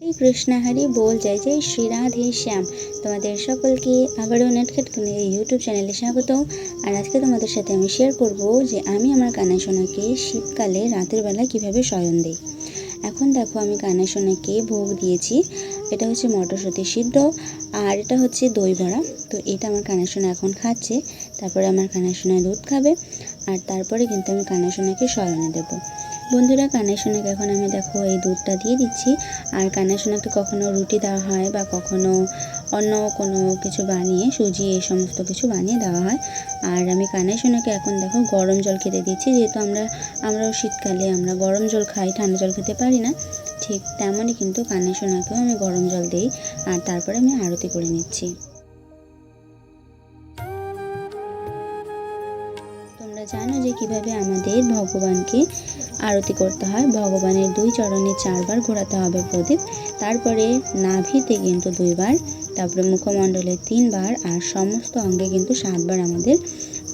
হরে কৃষ্ণ হরি বল, জয় জয়, শ্রী রাধে শ্যাম। তোমাদের সকলকে আবারও নেটখেট এই ইউটিউব চ্যানেলে স্বাগত। আর আজকে তোমাদের সাথে আমি শেয়ার করব যে আমি আমার কানা সোনাকে শীতকালে রাতের বেলা কীভাবে শয়ন দিই। এখন দেখো আমি কানা সোনাকে ভোগ দিয়েছি। এটা হচ্ছে মটরশুঁটি সিদ্ধ আর এটা হচ্ছে দই বড়া। তো এটা আমার কানা সোনা এখন খাচ্ছে, তারপরে আমার কানা সোনা দুধ খাবে আর তারপরে কিন্তু আমি কানা সোনাকে শয়নে দেবো। বন্ধুরা কানের সোনাকে এখন আমি দেখো এই দুধটা দিয়ে দিচ্ছি। আর কানের সোনাকে কখনো রুটি দেওয়া হয় বা কখনো অন্য কোনো কিছু বানিয়ে, সুজি, এই সমস্ত কিছু বানিয়ে দেওয়া হয়। আর আমি কানের সোনাকে এখন দেখো গরম জল খেতে দিচ্ছি, যেহেতু আমরা, আমরাও শীতকালে আমরা গরম জল খাই, ঠান্ডা জল খেতে পারি না। ঠিক তেমনই কিন্তু কানের সোনাকেও আমি গরম জল দিই। আর তারপরে আমি আরতি করে নিচ্ছি। জানো যে কীভাবে আমাদের ভগবানকে আরতি করতে হয়। ভগবানের দুই চরণে চারবার ঘোরাতে হবে প্রদীপ। তারপরে নাভিতে কিন্তু দুইবার, তারপরে মুখমণ্ডলে তিনবার আর সমস্ত অঙ্গে কিন্তু সাতবার আমাদের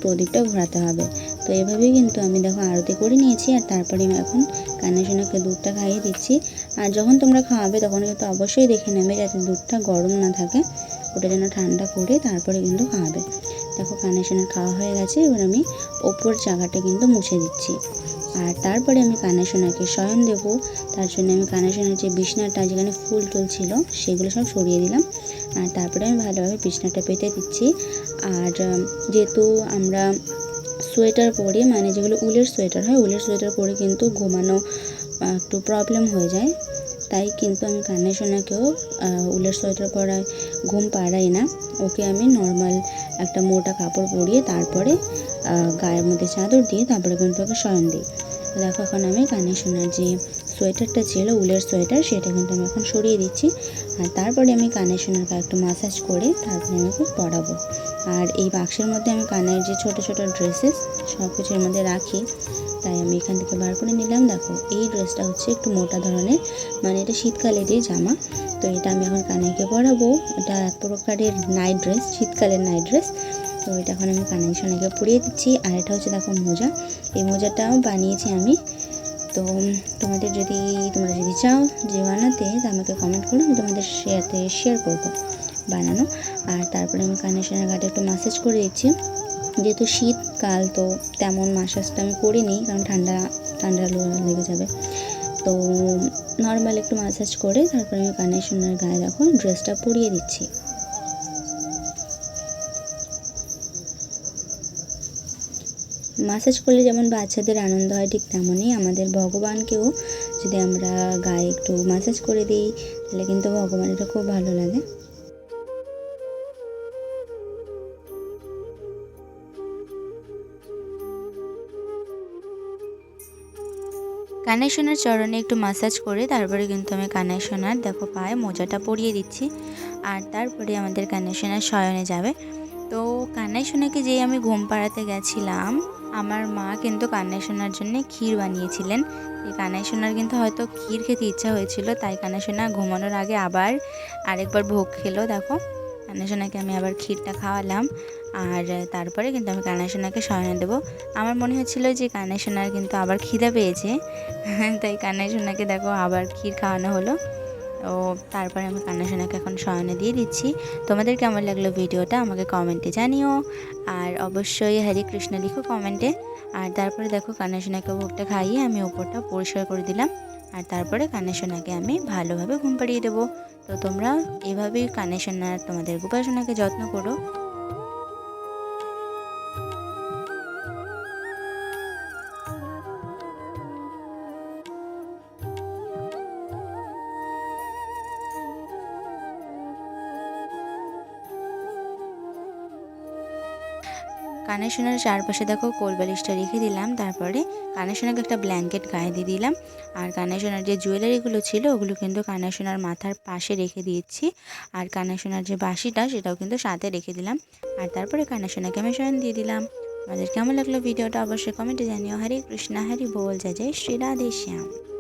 প্রদীপটা ঘোরাতে হবে। তো এভাবেই কিন্তু আমি দেখো আরতি করে নিয়েছি আর তারপরে আমি এখন কান্না সোনাকে দুধটা খাইয়ে দিচ্ছি। আর যখন তোমরা খাওয়াবে তখন কিন্তু অবশ্যই দেখে নেবে যাতে দুধটা গরম না থাকে। ওটা যেন ঠান্ডা করে তারপরে কিন্তু খাওয়াবে। দেখো কান্না সোনার খাওয়া হয়ে গেছে, এবার আমি ওপর জায়গাটা কিন্তু মুছে দিচ্ছি। আর তারপরে আমি কানা সোনাকে শয়ন দেবো। তার জন্য আমি কানা সোনার যে বিছনাটা, যেখানে ফুল টুল ছিল সেগুলো সব সরিয়ে দিলাম। আর তারপরে আমি ভালোভাবে বিছনাটা পেতে দিচ্ছি। আর যেহেতু আমরা সোয়েটার পরে মানে যেগুলো উলের সোয়েটার হয়, উলের সোয়েটার পরে কিন্তু ঘুমানো একটু প্রবলেম হয়ে যায়। তাই কিন্তু আমি কান্না উলের সোয়েটার পরায় ঘুম পাড়াই না। ওকে আমি নর্মাল একটা মোটা কাপড় পরিয়ে তারপরে গায়ের মধ্যে চাদর দিয়ে তারপরে কিন্তু ওকে শয়ন দিই। দেখো এখন আমি কানে সোনার যে সোয়েটারটা ছিল, উলের সোয়েটার, সেটা কিন্তু আমি এখন সরিয়ে দিচ্ছি। আর তারপরে আমি কানে গায়ে একটু মাসাজ করে তারপরে আমি ওকে পরাবো। আর এই বাক্সের মধ্যে আমি কানের যে ছোট ছোট ড্রেসেস সব কিছুর মধ্যে রাখি। তাই আমি এখান থেকে বার করে নিলাম। দেখো, এই ড্রেসটা হচ্ছে একটু মোটা ধরনের মানে এটা শীতকালেরই জামা। তো এটা আমি এখন কানেকে পরাবো। এটা এক প্রকারের নাইট ড্রেস শীতকালের নাইট ড্রেস তো এটা এখন আমি কানের সোনাকে পরিয়ে দিচ্ছি। আর এটা হচ্ছে দেখো মোজা। এই মোজাটাও বানিয়েছি আমি। তো তোমাদের যদি, তোমরা যদি চাও যে বানাতে, তো আমাকে কমেন্ট করো, আমি তোমাদের শেয়ারতে শেয়ার করব বানানো। আর তারপরে আমি কানের সোনার গাটে একটু মাসাজ করে দিচ্ছি। যেহেতু শীতকাল, তো তেমন মাসাজটা আমি করিনি, কারণ ঠান্ডা ঠান্ডা লেগে যাবে। তো নর্মাল একটু মাসাজ করে তারপরে আমি কানেকশনের গায়ে দেখো ড্রেসটা পরিয়ে দিচ্ছি। মাসাজ করলে যেমন বাচ্চাদের আনন্দ হয়, ঠিক তেমনই আমাদের ভগবানকেও যদি আমরা গায়ে একটু মাসাজ করে দিই, তাহলে কিন্তু ভগবানেরও খুব ভালো লাগে। কানের সোনার চরণে একটু মাসাজ করে তারপরে কিন্তু আমি কানের সোনার, দেখো পায়ে মোজাটা পরিয়ে দিচ্ছি। আর তারপরে আমাদের কানের সোনার শয়নে যাবে। তো কান্নাই সোনাকে যেই আমি ঘুম পাড়াতে গেছিলাম, আমার মা কিন্তু কান্নাই সোনার জন্য ক্ষীর বানিয়েছিলেন। এই কানাই সোনার কিন্তু হয়তো ক্ষীর খেতে ইচ্ছা হয়েছিল, তাই কানাই সোনা ঘুমানোর আগে আবার আরেকবার ভোগ খেলো, দেখো। কানাই সোনাকে আমি আবার ক্ষীরটা খাওয়ালাম, আর তারপরে কিন্তু আমি কানাই সোনাকে শয়নে দেবো। আমার মনে হচ্ছিল যে কানাই সোনার কিন্তু আবার খিদে পেয়েছে, তাই কানাই সোনাকে দেখো আবার ক্ষীর খাওয়ানো হলো। ও তারপরে আমি কান্না সোনাকে এখন শয়নে দিয়ে দিচ্ছি। তোমাদের কেমন লাগল ভিডিওটা আমাকে কমেন্টে জানিও। আর অবশ্যই হরে কৃষ্ণ লিখো কমেন্টে আর তারপরে দেখো কান্না সোনাকে ভোগটা খাইয়ে আমি ওপরটা পরিষ্কার করে দিলাম। আর তারপরে কান্না সোনাকে আমি ভালোভাবে ঘুম পাড়িয়ে দেবো। তো তোমরা এভাবেই কান্না সোনার তোমাদের উপাসনাকে যত্ন করো। কানের সোনার চারপাশে দেখো কোল বালিশটা রেখে দিলাম, তারপরে কানের সোনাকে একটা ব্ল্যাঙ্কেট গায়ে দিয়ে দিলাম। আর কানের সোনার যে জুয়েলারিগুলো ছিল, ওগুলো কিন্তু কানের সোনার মাথার পাশে রেখে দিয়েছি। আর কানের সোনার যে বাঁশিটা, সেটাও কিন্তু সাথে রেখে দিলাম। আর তারপরে কানের সোনাকে আমি শয়ন দিয়ে দিলাম। আমাদের কেমন লাগল ভিডিওটা অবশ্যই কমেন্টে জানিও। হরে কৃষ্ণা, হরি বল, জয় জয়, শ্রী শ্যাম।